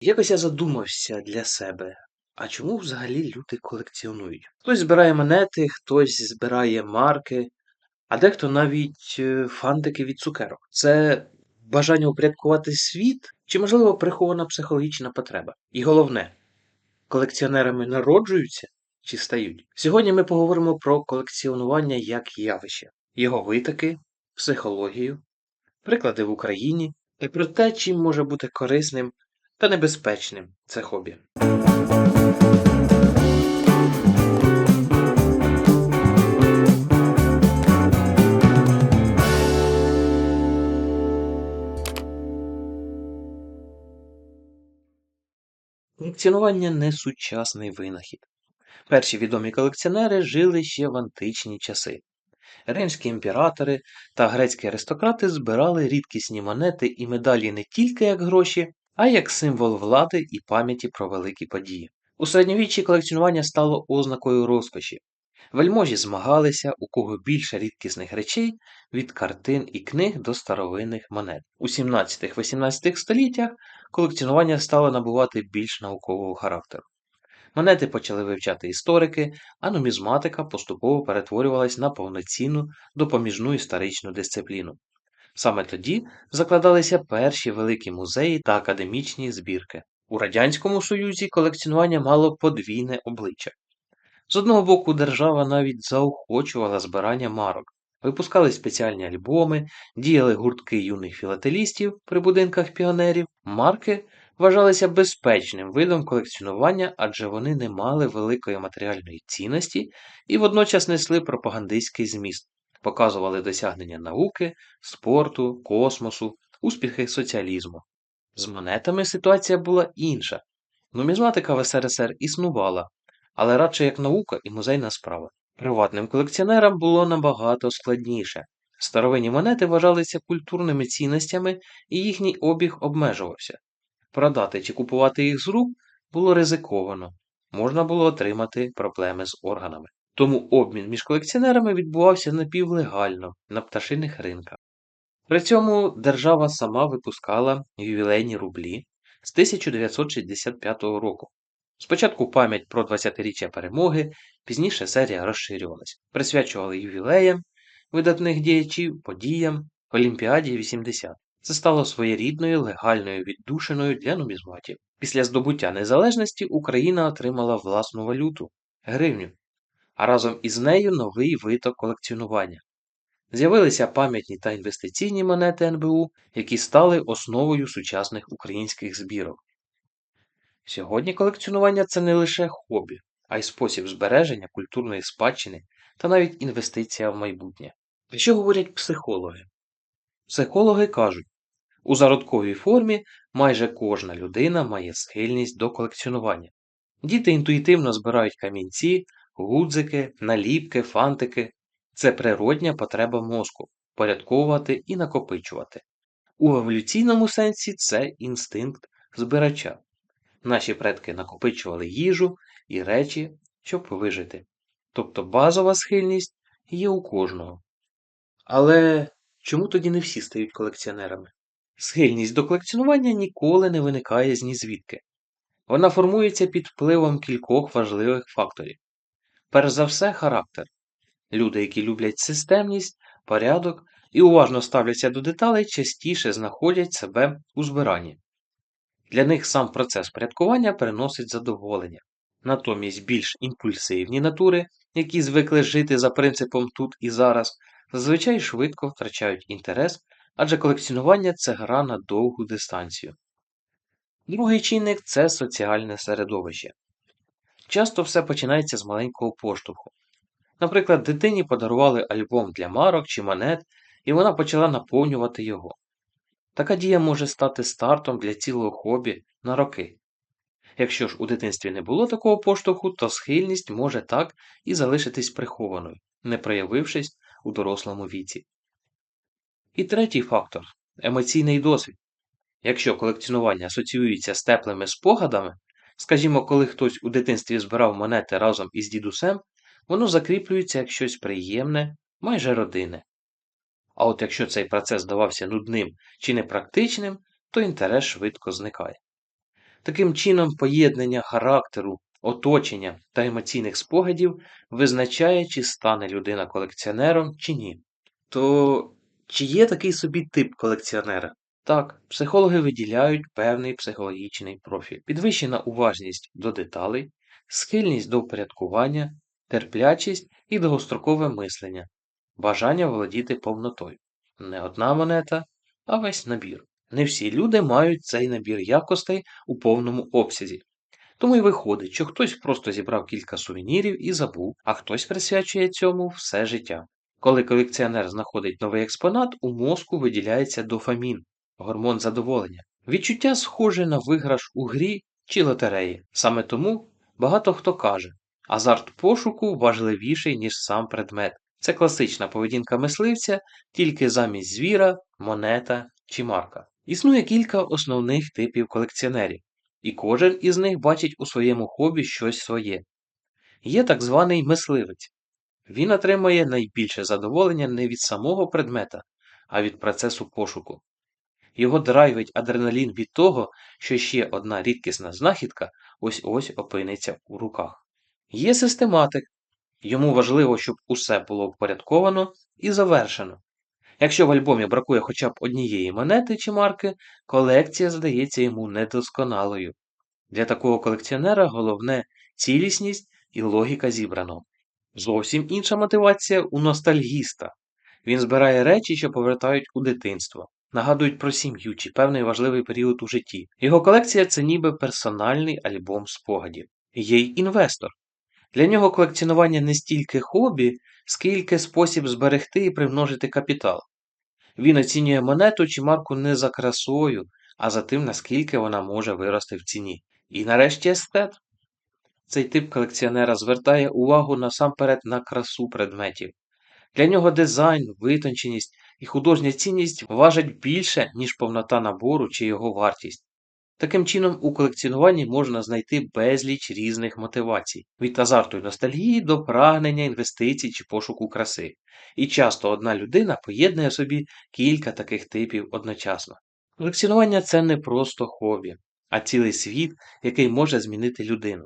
Якось я задумався для себе, а чому взагалі люди колекціонують? Хтось збирає монети, хтось збирає марки, а дехто навіть е, фантики від цукерок. Це бажання упорядкувати світ, чи, можливо, прихована психологічна потреба? І головне, колекціонерами народжуються чи стають? Сьогодні ми поговоримо про колекціонування як явище, його витоки, психологію, приклади в Україні і про те, чим може бути корисним та небезпечним це хобі. Колекціонування не сучасний винахід. Перші відомі колекціонери жили ще в античні часи. Римські імператори та грецькі аристократи збирали рідкісні монети і медалі не тільки як гроші, а як символ влади і пам'яті про великі події. У середньовіччі колекціонування стало ознакою розкоші. Вельможі змагалися, у кого більше рідкісних речей від картин і книг до старовинних монет. У 17-18 століттях колекціонування стало набувати більш наукового характеру. Монети почали вивчати історики, а нумізматика поступово перетворювалась на повноцінну допоміжну історичну дисципліну. Саме тоді закладалися перші великі музеї та академічні збірки. У Радянському Союзі колекціонування мало подвійне обличчя. З одного боку, держава навіть заохочувала збирання марок, випускали спеціальні альбоми, діяли гуртки юних філателістів при будинках піонерів, марки вважалися безпечним видом колекціонування, адже вони не мали великої матеріальної цінності і водночас несли пропагандистський зміст, показували досягнення науки, спорту, космосу, успіхи соціалізму. З монетами ситуація була інша. Нумізматика в СРСР існувала, але радше як наука і музейна справа. Приватним колекціонерам було набагато складніше. Старовинні монети вважалися культурними цінностями і їхній обіг обмежувався. Продати чи купувати їх з рук було ризиковано, можна було отримати проблеми з органами. Тому обмін між колекціонерами відбувався напівлегально на пташиних ринках. При цьому держава сама випускала ювілейні рублі з 1965 року. Спочатку пам'ять про 20-річчя перемоги, пізніше серія розширювалась, присвячували ювілеям видатних діячів, подіям, Олімпіаді 80. Це стало своєрідною легальною віддушиною для нумізматів. Після здобуття незалежності Україна отримала власну валюту гривню, а разом із нею новий виток колекціонування. З'явилися пам'ятні та інвестиційні монети НБУ, які стали основою сучасних українських збірок. Сьогодні колекціонування це не лише хобі, а й спосіб збереження культурної спадщини та навіть інвестиція в майбутнє. Що говорять психологи? Психологи кажуть, у зародковій формі майже кожна людина має схильність до колекціонування. Діти інтуїтивно збирають камінці, гудзики, наліпки, фантики. Це природня потреба мозку порядковувати і накопичувати. У еволюційному сенсі це інстинкт збирача. Наші предки накопичували їжу і речі, щоб вижити. Тобто базова схильність є у кожного. Але чому тоді не всі стають колекціонерами? Схильність до колекціонування ніколи не виникає з нізвідки. Вона формується під впливом кількох важливих факторів. Перш за все, характер. Люди, які люблять системність, порядок і уважно ставляться до деталей, частіше знаходять себе у збиранні. Для них сам процес порядкування приносить задоволення. Натомість більш імпульсивні натури, які звикли жити за принципом тут і зараз, зазвичай швидко втрачають інтерес, адже колекціонування це гра на довгу дистанцію. Другий чинник це соціальне середовище. Часто все починається з маленького поштовху. Наприклад, дитині подарували альбом для марок чи монет, і вона почала наповнювати його. Така дія може стати стартом для цілого хобі на роки. Якщо ж у дитинстві не було такого поштовху, то схильність може так і залишитись прихованою, не проявившись у дорослому віці. І третій фактор емоційний досвід. Якщо колекціонування асоціюється з теплими спогадами, скажімо, коли хтось у дитинстві збирав монети разом із дідусем, воно закріплюється як щось приємне, майже родинне. А от якщо цей процес здавався нудним чи непрактичним, то інтерес швидко зникає. Таким чином, поєднання характеру, оточення та емоційних спогадів визначає, чи стане людина колекціонером чи ні. То чи є такий собі тип колекціонера? Так, психологи виділяють певний психологічний профіль, підвищена уважність до деталей, схильність до впорядкування, терплячість і довгострокове мислення, бажання володіти повнотою. Не одна монета, а весь набір. Не всі люди мають цей набір якостей у повному обсязі. Тому й виходить, що хтось просто зібрав кілька сувенірів і забув, а хтось присвячує цьому все життя. Коли колекціонер знаходить новий експонат, у мозку виділяється дофамін, гормон задоволення. Відчуття схоже на виграш у грі чи лотереї. Саме тому багато хто каже, азарт пошуку важливіший, ніж сам предмет. Це класична поведінка мисливця, тільки замість звіра, монета чи марка. Існує кілька основних типів колекціонерів, і кожен із них бачить у своєму хобі щось своє. Є так званий мисливець. Він отримує найбільше задоволення не від самого предмета, а від процесу пошуку. Його драйвить адреналін від того, що ще одна рідкісна знахідка ось ось опиниться у руках. Є систематик. Йому важливо, щоб усе було впорядковано і завершено. Якщо в альбомі бракує хоча б однієї монети чи марки, колекція здається йому недосконалою. Для такого колекціонера головне цілісність і логіка зібраного. Зовсім інша мотивація у ностальгіста. Він збирає речі, що повертають у дитинство, нагадують про сім'ю чи певний важливий період у житті. Його колекція це ніби персональний альбом спогадів. Є й інвестор. Для нього колекціонування не стільки хобі, скільки спосіб зберегти і примножити капітал. Він оцінює монету чи марку не за красою, а за тим, наскільки вона може вирости в ціні. І нарешті естет. Цей тип колекціонера звертає увагу насамперед на красу предметів. Для нього дизайн, витонченість і художня цінність важать більше, ніж повнота набору чи його вартість. Таким чином, у колекціонуванні можна знайти безліч різних мотивацій, від азарту й ностальгії до прагнення інвестицій чи пошуку краси. І часто одна людина поєднує собі кілька таких типів одночасно. Колекціонування це не просто хобі, а цілий світ, який може змінити людину.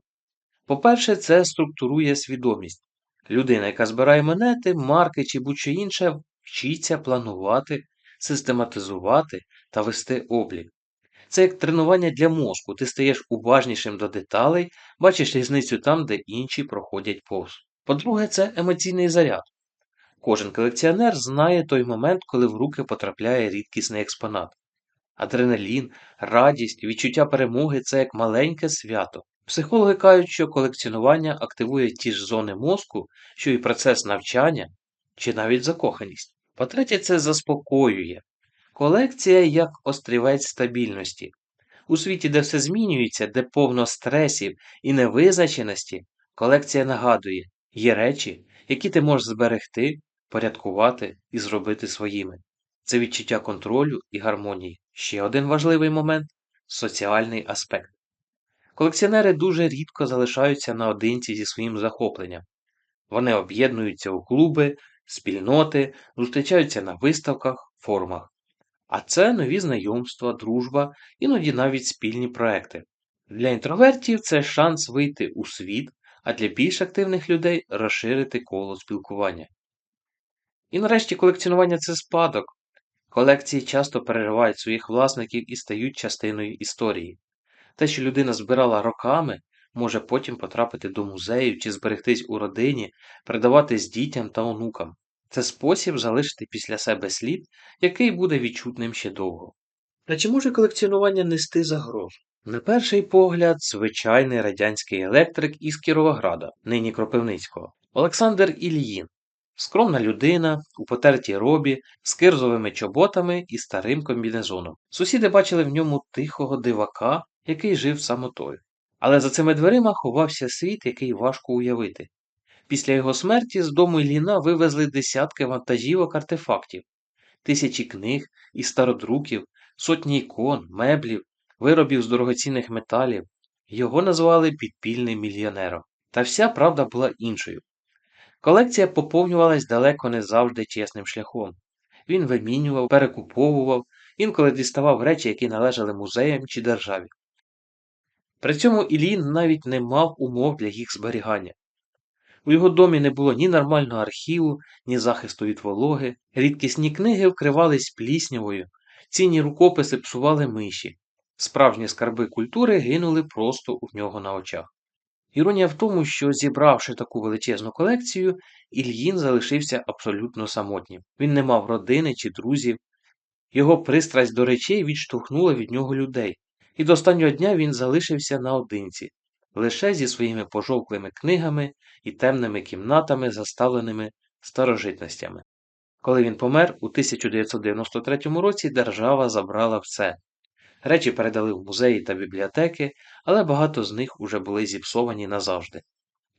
По-перше, це структурує свідомість. Людина, яка збирає монети, марки чи будь-що інше, вчиться планувати, систематизувати та вести облік. Це як тренування для мозку, ти стаєш уважнішим до деталей, бачиш різницю там, де інші проходять повз. По-друге, це емоційний заряд. Кожен колекціонер знає той момент, коли в руки потрапляє рідкісний експонат. Адреналін, радість, відчуття перемоги це як маленьке свято. Психологи кажуть, що колекціонування активує ті ж зони мозку, що і процес навчання чи навіть закоханість. По-третє, це заспокоює. Колекція як острівець стабільності. У світі, де все змінюється, де повно стресів і невизначеності, колекція нагадує, є речі, які ти можеш зберегти, порядкувати і зробити своїми. Це відчуття контролю і гармонії. Ще один важливий момент соціальний аспект. Колекціонери дуже рідко залишаються наодинці зі своїм захопленням. Вони об'єднуються у клуби, спільноти, зустрічаються на виставках, форумах. А це нові знайомства, дружба, іноді навіть спільні проекти. Для інтровертів це шанс вийти у світ, а для більш активних людей розширити коло спілкування. І нарешті колекціонування це спадок. Колекції часто переривають своїх власників і стають частиною історії. Те, що людина збирала роками, може потім потрапити до музею чи зберегтись у родині, передаватись дітям та онукам. Це спосіб залишити після себе слід, який буде відчутним ще довго. А чи може колекціонування нести загрозу? На перший погляд, звичайний радянський електрик із Кіровограда, нині Кропивницького, Олександр Ільїн. Скромна людина, у потертій робі, з кирзовими чоботами і старим комбінезоном. Сусіди бачили в ньому тихого дивака, який жив самотою. Але за цими дверима ховався світ, який важко уявити. Після його смерті з дому Ілліна вивезли десятки вантажівок артефактів, тисячі книг і стародруків, сотні ікон, меблів, виробів з дорогоцінних металів. Його назвали підпільним мільйонером. Та вся правда була іншою. Колекція поповнювалась далеко не завжди чесним шляхом. Він вимінював, перекуповував, інколи діставав речі, які належали музеям чи державі. При цьому Ільїн навіть не мав умов для їх зберігання. У його домі не було ні нормального архіву, ні захисту від вологи, рідкісні книги вкривались пліснявою, цінні рукописи псували миші, справжні скарби культури гинули просто у нього на очах. Іронія в тому, що зібравши таку величезну колекцію, Ільїн залишився абсолютно самотнім. Він не мав родини чи друзів, його пристрасть до речей відштовхнула від нього людей, і до останнього дня він залишився наодинці, лише зі своїми пожовклими книгами і темними кімнатами, заставленими старожитностями. Коли він помер у 1993 році, держава забрала все. Речі передали в музеї та бібліотеки, але багато з них уже були зіпсовані назавжди.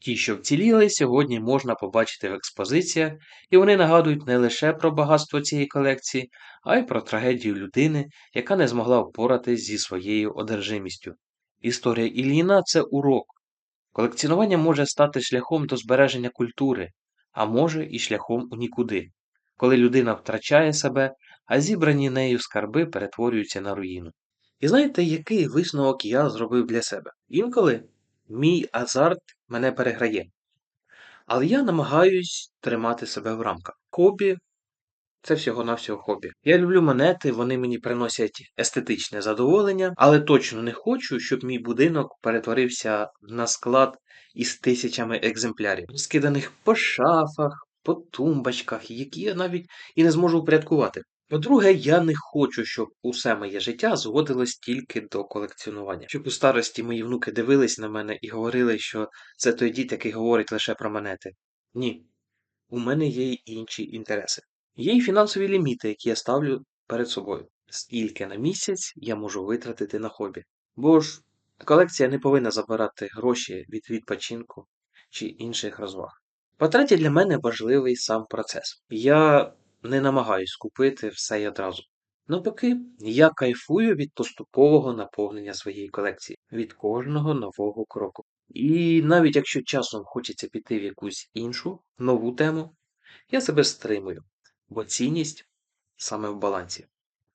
Ті, що вціліли, сьогодні можна побачити в експозиціях, і вони нагадують не лише про багатство цієї колекції, а й про трагедію людини, яка не змогла впоратись зі своєю одержимістю. Історія Ільїна це урок. Колекціонування може стати шляхом до збереження культури, а може і шляхом у нікуди, коли людина втрачає себе, а зібрані нею скарби перетворюються на руїну. І знаєте, який висновок я зробив для себе? Інколи мій азарт мене переграє. Але я намагаюсь тримати себе в рамках. Хобі це всього-навсього хобі. Я люблю монети, вони мені приносять естетичне задоволення, але точно не хочу, щоб мій будинок перетворився на склад із тисячами екземплярів, розкиданих по шафах, по тумбочках, які я навіть і не зможу упорядкувати. По-друге, я не хочу, щоб усе моє життя зводилось тільки до колекціонування. Щоб у старості мої внуки дивились на мене і говорили, що це той дід, який говорить лише про монети. Ні. У мене є й інші інтереси. Є й фінансові ліміти, які я ставлю перед собою. Скільки на місяць я можу витратити на хобі. Бо ж колекція не повинна забирати гроші від відпочинку чи інших розваг. По-третє, для мене важливий сам процес. Я не намагаюсь купити все й одразу. Навпаки, я кайфую від поступового наповнення своєї колекції, від кожного нового кроку. І навіть якщо часом хочеться піти в якусь іншу нову тему, я себе стримую, бо цінність саме в балансі.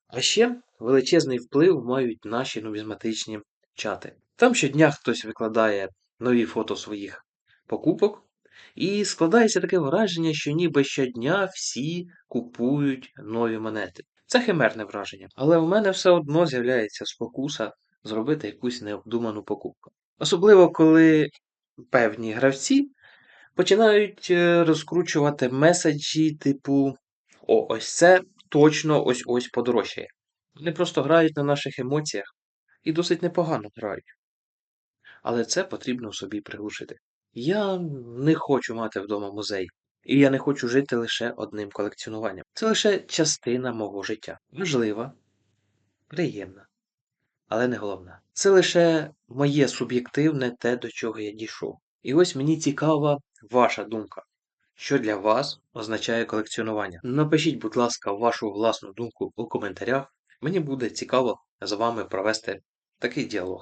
А ще величезний вплив мають наші нумізматичні чати. Там щодня хтось викладає нові фото своїх покупок, і складається таке враження, що ніби щодня всі купують нові монети. Це химерне враження, але в мене все одно з'являється спокуса зробити якусь необдуману покупку. Особливо коли певні гравці починають е, розкручувати меседжі, типу О, ось це точно ось ось подорожчає. Вони просто грають на наших емоціях і досить непогано грають. Але це потрібно собі приглушити. Я не хочу мати вдома музей, і я не хочу жити лише одним колекціонуванням. Це лише частина мого життя. Важлива, приємна, але не головна. Це лише моє суб'єктивне те, до чого я дійшов. І ось мені цікава ваша думка. Що для вас означає колекціонування? Напишіть, будь ласка, вашу власну думку у коментарях. Мені буде цікаво з вами провести такий діалог.